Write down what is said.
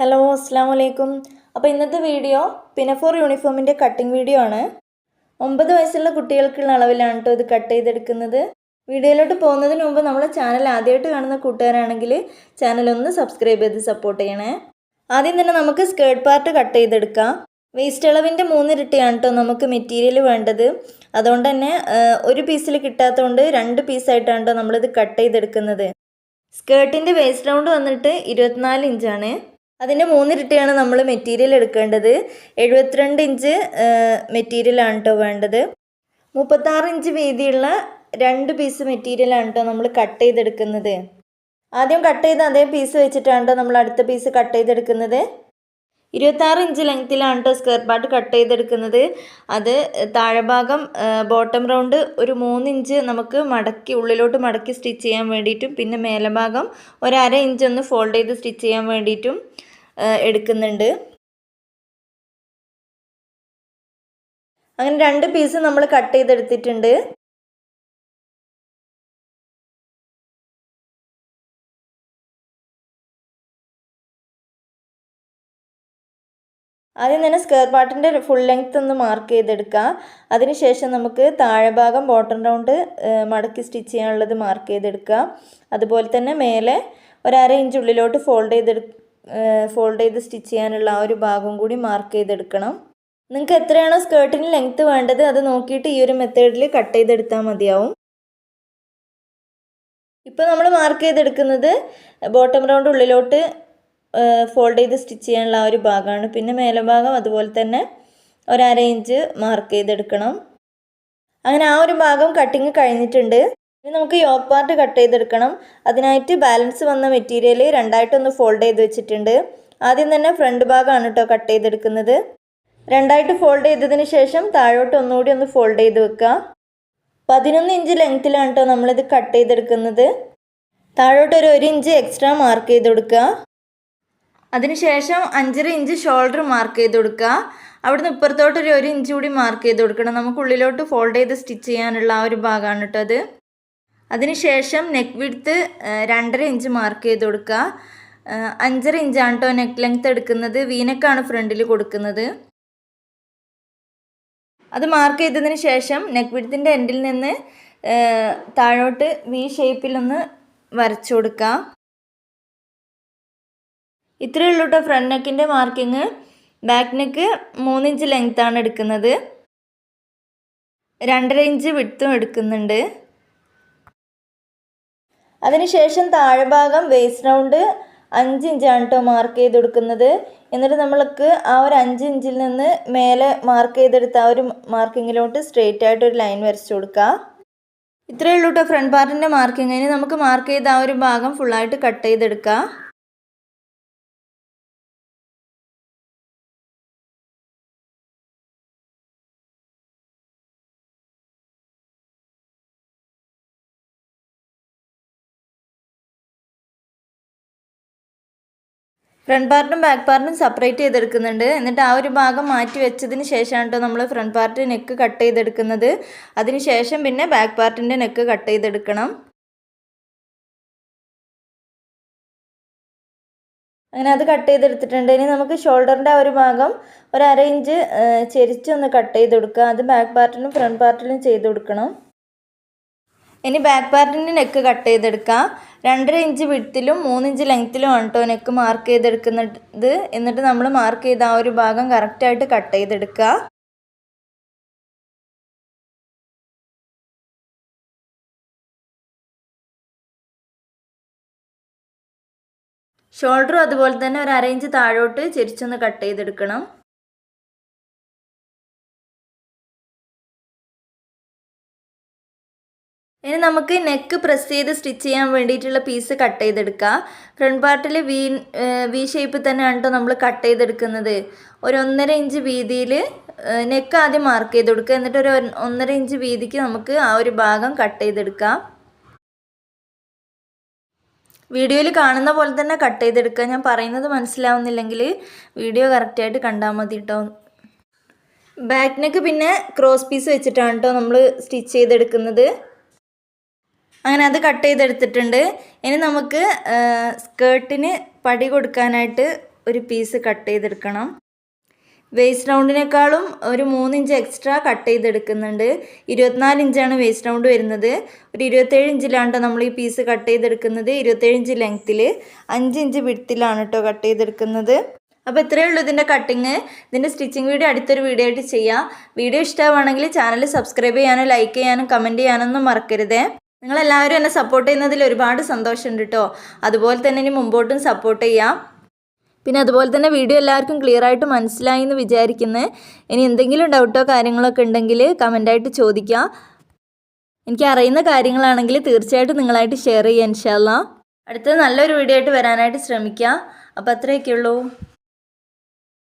Hello അസ്സാം വലൈക്കും അപ്പോൾ ഇന്നത്തെ വീഡിയോ പിനഫോർ യൂണിഫോമിന്റെ കട്ടിംഗ് വീഡിയോ ആണ്. ഒമ്പത് വയസ്സുള്ള കുട്ടികൾക്കുള്ള അളവിലാണ് കേട്ടോ ഇത് കട്ട് ചെയ്തെടുക്കുന്നത്. വീഡിയോയിലോട്ട് പോകുന്നതിന് മുമ്പ് നമ്മളെ ചാനൽ ആദ്യമായിട്ട് കാണുന്ന കൂട്ടുകാരാണെങ്കിൽ ചാനൽ ഒന്ന് സബ്സ്ക്രൈബ് ചെയ്ത് സപ്പോർട്ട് ചെയ്യണേ. ആദ്യം തന്നെ നമുക്ക് സ്കേർട്ട് പാർട്ട് കട്ട് ചെയ്തെടുക്കാം. വേസ്റ്റ് അളവിന്റെ മൂന്നിരട്ടിയാണ് കേട്ടോ നമുക്ക് മെറ്റീരിയൽ വേണ്ടത്. അതുകൊണ്ട് തന്നെ ഒരു പീസിൽ കിട്ടാത്തതുകൊണ്ട് രണ്ട് പീസായിട്ടാണ് കേട്ടോ നമ്മളിത് കട്ട് ചെയ്തെടുക്കുന്നത്. സ്കേർട്ടിന്റെ വേസ്റ്റ് റൗണ്ട് വന്നിട്ട് ഇരുപത്തിനാല് ഇഞ്ചാണ്. അതിന്റെ മൂന്നിരട്ടിയാണ് നമ്മൾ മെറ്റീരിയൽ എടുക്കേണ്ടത്. എഴുപത്തിരണ്ട് ഇഞ്ച് മെറ്റീരിയലാണ് കേട്ടോ വേണ്ടത്. മുപ്പത്താറ് ഇഞ്ച് വീതിയുള്ള രണ്ട് പീസ് മെറ്റീരിയലാണ് കേട്ടോ നമ്മൾ കട്ട് ചെയ്തെടുക്കുന്നത്. ആദ്യം കട്ട് ചെയ്ത അതേ പീസ് വെച്ചിട്ടാണ് കേട്ടോ നമ്മൾ അടുത്ത പീസ് കട്ട് ചെയ്തെടുക്കുന്നത്. ഇരുപത്താറ് ഇഞ്ച് ലെങ്ത്തിലാണ് കേട്ടോ സ്ക്വയർ പാർട്ട് കട്ട് ചെയ്തെടുക്കുന്നത്. അത് താഴെഭാഗം ബോട്ടം റൗണ്ട് ഒരു മൂന്നിഞ്ച് നമുക്ക് മടക്കി ഉള്ളിലോട്ട് മടക്കി സ്റ്റിച്ച് ചെയ്യാൻ വേണ്ടിയിട്ടും പിന്നെ മേലഭാഗം ഒരു അര ഇഞ്ച് ഒന്ന് ഫോൾഡ് ചെയ്ത് സ്റ്റിച്ച് ചെയ്യാൻ വേണ്ടിയിട്ടും എടുക്കുന്നുണ്ട്. അങ്ങനെ രണ്ട് പീസ് നമ്മൾ കട്ട് ചെയ്തെടുത്തിട്ടുണ്ട്. ആദ്യം തന്നെ സ്ക്വയർ പാർട്ടിന്റെ ഫുൾ ലെങ്ത് ഒന്ന് മാർക്ക് ചെയ്തെടുക്കുക. അതിനുശേഷം നമുക്ക് താഴെ ഭാഗം ബോട്ടം റൗണ്ട് മടക്കി സ്റ്റിച്ച് ചെയ്യാനുള്ളത് മാർക്ക് ചെയ്തെടുക്കുക. അതുപോലെ തന്നെ മേലെ ഒരു അര ഇഞ്ച് ഉള്ളിലോട്ട് ഫോൾഡ് ചെയ്തെടു ഫോൾഡ് ചെയ്ത് സ്റ്റിച്ച് ചെയ്യാനുള്ള ആ ഒരു ഭാഗം കൂടി മാർക്ക് ചെയ്തെടുക്കണം. നിങ്ങൾക്ക് എത്രയാണോ സ്കേർട്ടിന് ലെങ്ത്ത് വേണ്ടത് അത് നോക്കിയിട്ട് ഈ ഒരു മെത്തേഡിൽ കട്ട് ചെയ്തെടുത്താൽ മതിയാവും. ഇപ്പോൾ നമ്മൾ മാർക്ക് ചെയ്തെടുക്കുന്നത് ബോട്ടം റൗണ്ട് ഉള്ളിലോട്ട് ഫോൾഡ് ചെയ്ത് സ്റ്റിച്ച് ചെയ്യാനുള്ള ആ ഒരു ഭാഗമാണ്. പിന്നെ മേലഭാഗം അതുപോലെ തന്നെ ഒരര ഇഞ്ച് മാർക്ക് ചെയ്തെടുക്കണം. അങ്ങനെ ആ ഒരു ഭാഗം കട്ടിങ് കഴിഞ്ഞിട്ടുണ്ട്. ഇനി നമുക്ക് യോക്ക് പാർട്ട് കട്ട് ചെയ്തെടുക്കണം. അതിനായിട്ട് ബാലൻസ് വന്ന മെറ്റീരിയൽ രണ്ടായിട്ടൊന്ന് ഫോൾഡ് ചെയ്ത് വെച്ചിട്ടുണ്ട്. ആദ്യം തന്നെ ഫ്രണ്ട് ഭാഗമാണ് കേട്ടോ കട്ട് ചെയ്തെടുക്കുന്നത്. രണ്ടായിട്ട് ഫോൾഡ് ചെയ്തതിന് ശേഷം താഴോട്ട് ഒന്നുകൂടി ഒന്ന് ഫോൾഡ് ചെയ്ത് വെക്കുക പതിനൊന്ന് ഇഞ്ച് ലെങ്ത്തിലാണ് കേട്ടോ നമ്മളിത് കട്ട് ചെയ്തെടുക്കുന്നത്. താഴോട്ട് ഒരു ഒരു ഇഞ്ച് എക്സ്ട്രാ മാർക്ക് ചെയ്ത് കൊടുക്കുക അതിനുശേഷം അഞ്ചര ഇഞ്ച് ഷോൾഡർ മാർക്ക് ചെയ്ത് കൊടുക്കുക അവിടുന്ന് ഇപ്പുറത്തോട്ട് ഒരു ഒരു ഇഞ്ച് കൂടി മാർക്ക് ചെയ്ത് കൊടുക്കണം. നമുക്ക് ഉള്ളിലോട്ട് ഫോൾഡ് ചെയ്ത് സ്റ്റിച്ച് ചെയ്യാനുള്ള ആ ഒരു ഭാഗമാണ് കേട്ടോ അത്. അതിനുശേഷം നെക്ക് വിഡ്ത്ത് രണ്ടര ഇഞ്ച് മാർക്ക് ചെയ്ത് കൊടുക്കുക. അഞ്ചര ഇഞ്ചാണ് കേട്ടോ നെക്ക് ലെങ്ത് എടുക്കുന്നത്. വീനക്കാണ് ഫ്രണ്ടിൽ കൊടുക്കുന്നത്. അത് മാർക്ക് ചെയ്തതിന് ശേഷം നെക്ക് വിഡ്ത്തിന്റെ എൻഡിൽ നിന്ന് താഴോട്ട് വി ഷേപ്പിലൊന്ന് വരച്ചു കൊടുക്കുക. ഇത്രയേ ഉള്ളൂ കേട്ടോ ഫ്രണ്ട് നെക്കിന്റെ മാർക്കിങ് ബാക്ക് നെക്ക് മൂന്നിഞ്ച് ലെങ്ത്താണ് എടുക്കുന്നത്. രണ്ടര ഇഞ്ച് വിടുത്തും എടുക്കുന്നുണ്ട്. അതിനുശേഷം താഴെ ഭാഗം വേസ്റ്റ് റൗണ്ട് അഞ്ച് ഇഞ്ചാണ് കേട്ടോ മാർക്ക് ചെയ്ത് കൊടുക്കുന്നത് എന്നിട്ട് നമ്മൾക്ക് ആ ഒരു അഞ്ച് ഇഞ്ചിൽ നിന്ന് മേലെ മാർക്ക് ചെയ്തെടുത്ത ആ ഒരു മാർക്കിങ്ങിലോട്ട് സ്ട്രെയിറ്റ് ആയിട്ട് ഒരു ലൈൻ വരച്ചു കൊടുക്കുക ഇത്രയേ ഉള്ളൂ കേട്ടോ ഫ്രണ്ട് പാർട്ടിന്റെ മാർക്കിങ്ങിന് നമുക്ക് മാർക്ക് ചെയ്ത ആ ഒരു ഭാഗം ഫുള്ളായിട്ട് കട്ട് ചെയ്തെടുക്കുക ഫ്രണ്ട് പാർട്ടും ബാക്ക് പാർട്ടും സെപ്പറേറ്റ് ചെയ്തെടുക്കുന്നുണ്ട്. എന്നിട്ട് ആ ഒരു ഭാഗം മാറ്റി വെച്ചതിന് ശേഷമാണ് കേട്ടോ നമ്മൾ ഫ്രണ്ട് പാർട്ടി നെക്ക് കട്ട് ചെയ്തെടുക്കുന്നത്. അതിന് ശേഷം പിന്നെ ബാക്ക് പാർട്ടിന്റെ നെക്ക് കട്ട് ചെയ്തെടുക്കണം. അങ്ങനെ അത് കട്ട് ചെയ്തെടുത്തിട്ടുണ്ട്. ഇനി നമുക്ക് ഷോൾഡറിന്റെ ആ ഒരു ഭാഗം ഒരു അര ഇഞ്ച് ചെരിച്ചൊന്ന് കട്ട് ചെയ്ത് കൊടുക്കുക അത് ബാക്ക് പാർട്ടിലും ഫ്രണ്ട് പാർട്ടിലും ചെയ്ത് കൊടുക്കണം ഇനി ബാക്ക് പാർട്ടിന്റെ നെക്ക് കട്ട് ചെയ്തെടുക്കാം. രണ്ടര ഇഞ്ച് വിടത്തിലും മൂന്നിഞ്ച് ലെങ്ത്തിലും ആണ്ട്ടോ നെക്ക് മാർക്ക് ചെയ്തെടുക്കുന്നത്. എന്നിട്ട് നമ്മൾ മാർക്ക് ചെയ്ത ആ ഒരു ഭാഗം കറക്റ്റായിട്ട് കട്ട് ചെയ്തെടുക്കുക. ഷോൾഡറും അതുപോലെ തന്നെ ഒരു ഇഞ്ച് താഴോട്ട് ചെരിച്ചൊന്ന് കട്ട് ചെയ്തെടുക്കണം. ഇനി നമുക്ക് നെക്ക് പ്രസ് ചെയ്ത് സ്റ്റിച്ച് ചെയ്യാൻ വേണ്ടിയിട്ടുള്ള പീസ് കട്ട് ചെയ്തെടുക്കുക ഫ്രണ്ട് പാർട്ടിൽ വി വി ഷേപ്പ് തന്നെയാണ് നമ്മൾ കട്ട് ചെയ്തെടുക്കുന്നത്. ഒരു ഒന്നര ഇഞ്ച് വീതിയിൽ നെക്ക് ആദ്യം മാർക്ക് ചെയ്ത് കൊടുക്കുക എന്നിട്ട് ഒരു ഒന്നര ഇഞ്ച് വീതിക്ക് നമുക്ക് ആ ഒരു ഭാഗം കട്ട് ചെയ്തെടുക്കാം. വീഡിയോയിൽ കാണുന്ന പോലെ തന്നെ കട്ട് ചെയ്തെടുക്കുക ഞാൻ പറയുന്നത് മനസ്സിലാവുന്നില്ലെങ്കിൽ വീഡിയോ കറക്റ്റായിട്ട് കണ്ടാൽ മതി കേട്ടോ ബാക്ക് നെക്ക് പിന്നെ ക്രോസ് പീസ് വെച്ചിട്ടാണ് കേട്ടോ നമ്മൾ സ്റ്റിച്ച് ചെയ്തെടുക്കുന്നത്. അങ്ങനെ അത് കട്ട് ചെയ്തെടുത്തിട്ടുണ്ട്. ഇനി നമുക്ക് സ്കേർട്ടിന് പടി കൊടുക്കാനായിട്ട് ഒരു പീസ് കട്ട് ചെയ്തെടുക്കണം. വേസ്റ്റ് റൗണ്ടിനേക്കാളും ഒരു മൂന്നിഞ്ച് എക്സ്ട്രാ കട്ട് ചെയ്തെടുക്കുന്നുണ്ട്. ഇരുപത്തിനാല് ഇഞ്ചാണ് വേസ്റ്റ് റൗണ്ട് വരുന്നത്. ഒരു ഇരുപത്തേഴ് ഇഞ്ചിലാണ് നമ്മൾ ഈ പീസ് കട്ട് ചെയ്തെടുക്കുന്നത്. ഇരുപത്തേഴ് ഇഞ്ച് ലെങ്ത്തിൽ അഞ്ച് ഇഞ്ച് വിടത്തിലാണ് കേട്ടോ കട്ട് ചെയ്തെടുക്കുന്നത്. അപ്പോൾ ഇത്രയേ ഉള്ളൂ ഇതിന്റെ കട്ടിങ് ഇതിന്റെ സ്റ്റിച്ചിങ് വീഡിയോ അടുത്തൊരു വീഡിയോ ആയിട്ട് ചെയ്യാം. വീഡിയോ ഇഷ്ടമാണെങ്കിൽ ചാനൽ സബ്സ്ക്രൈബ് ചെയ്യാനും ലൈക്ക് ചെയ്യാനും കമന്റ് ചെയ്യാനൊന്നും മറക്കരുതേ. നിങ്ങളെല്ലാവരും എന്നെ സപ്പോർട്ട് ചെയ്യുന്നതിൽ ഒരുപാട് സന്തോഷമുണ്ട് കേട്ടോ അതുപോലെ തന്നെ ഇനി മുമ്പോട്ടും സപ്പോർട്ട് ചെയ്യാം. പിന്നെ അതുപോലെ തന്നെ വീഡിയോ എല്ലാവർക്കും ക്ലിയർ ആയിട്ട് മനസ്സിലായി എന്ന് വിചാരിക്കുന്നത് ഇനി എന്തെങ്കിലും ഡൗട്ടോ കാര്യങ്ങളൊക്കെ ഉണ്ടെങ്കിൽ കമന്റായിട്ട് ചോദിക്കുക എനിക്ക് അറിയുന്ന കാര്യങ്ങളാണെങ്കിൽ തീർച്ചയായിട്ടും നിങ്ങളായിട്ട് ഷെയർ ചെയ്യുക ഇൻഷാല്ല അടുത്തത് നല്ലൊരു വീഡിയോ ആയിട്ട് വരാനായിട്ട് ശ്രമിക്കുക അപ്പോൾ അത്രയൊക്കെ ഉള്ളൂ